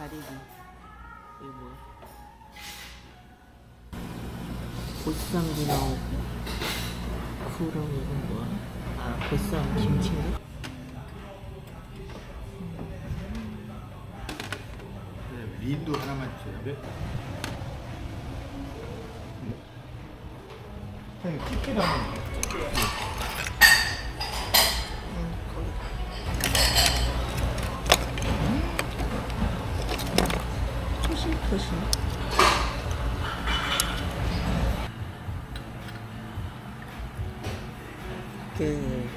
다리기. 이거 뭐야? 보쌈도 나오고. 그럼 이건 뭐야? 아, 보쌈 김치인가? 네, 밀도 하나만 주세요. 네. 형님 치킨 하나. 응, 거기. 토실토실. 그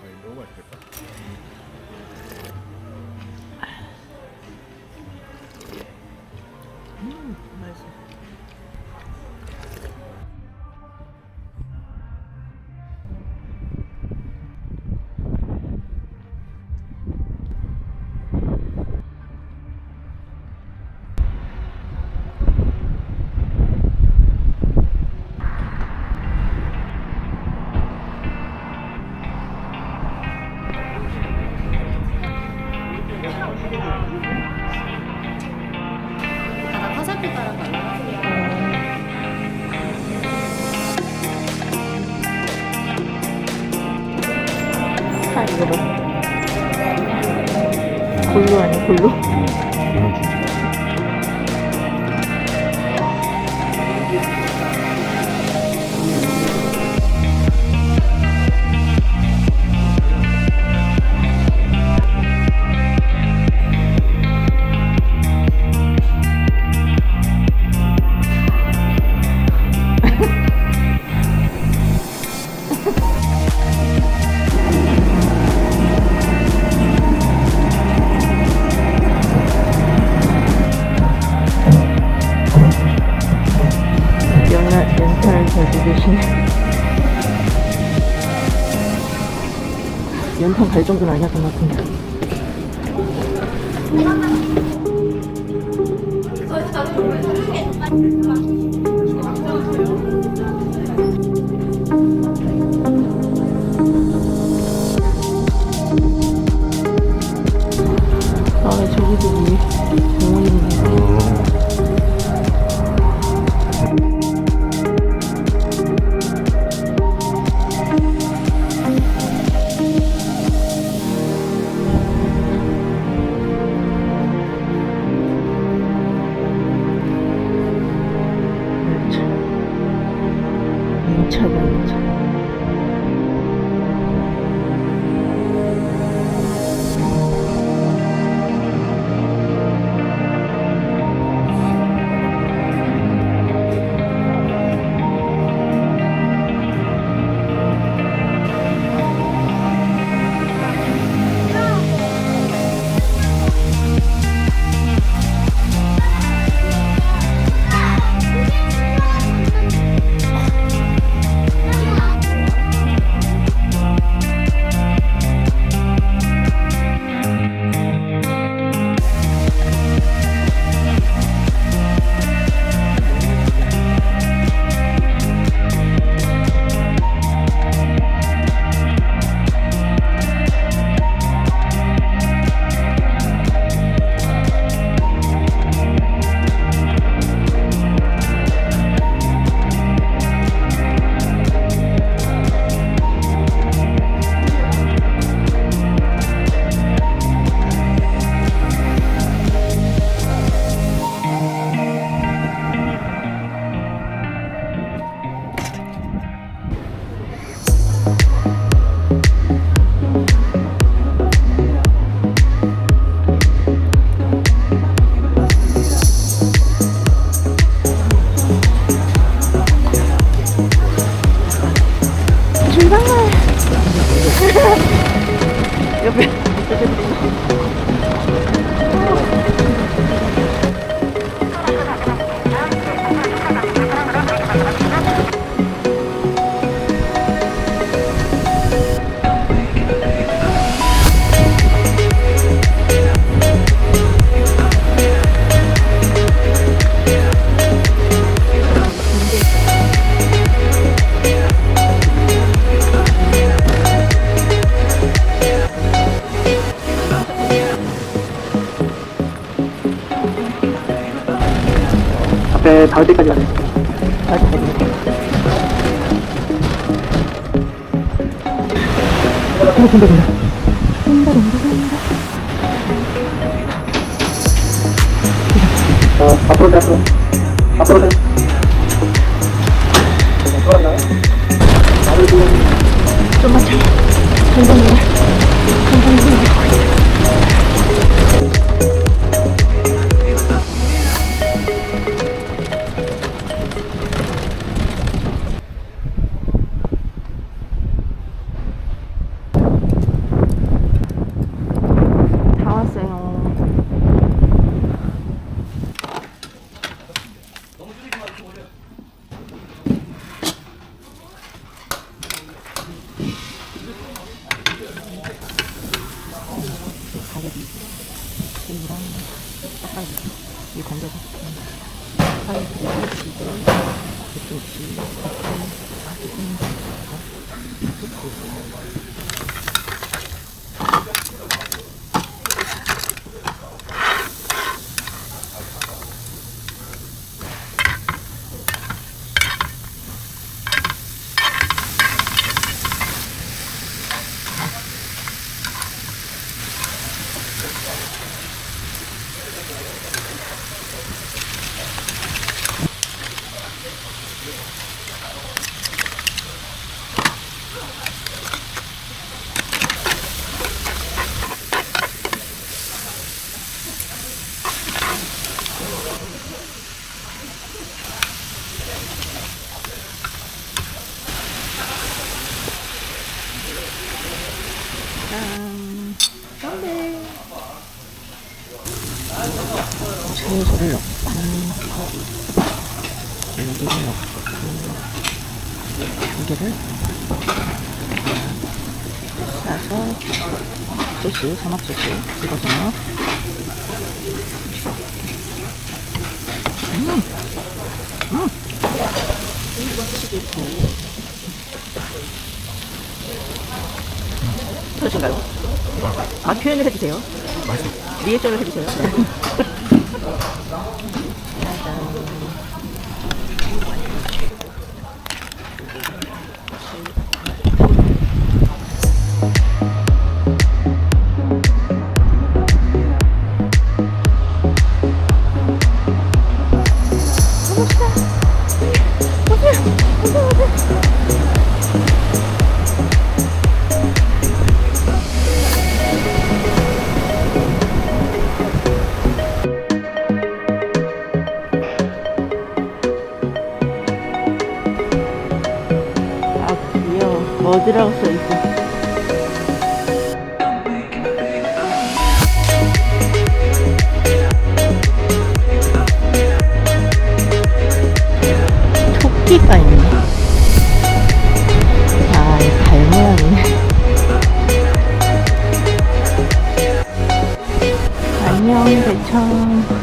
아, 이거 너무 맛있겠다. 나 화살표 따라 갈라. 아, 이거 봐. 골로 아니야, 골로? 연탄 갈 정도는 아니었던 것 같은데. 아, 저기도 위에 인 ばいやべえ 발! 옆에 다 어디까지 가래? 어디까지 가래? 된다, 된다, 된다. 된다, 된다, 된다. 어, 앞으로 돼, 앞으로. 앞으로 돼. 좀만 해. 천천히 해. 이치 넣고, 두 개를 싸서 소스, 사막 소스 찍어서 음, 음. 그러신가요? 아, 표현을 해주세요. 리액션을 해주세요. 뭐지라고 써있어. 토끼가 있네. 아, 이 달 모양이네. 안녕, 대청.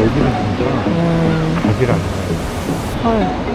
멀기는 진짜 음, 가지랑 헐.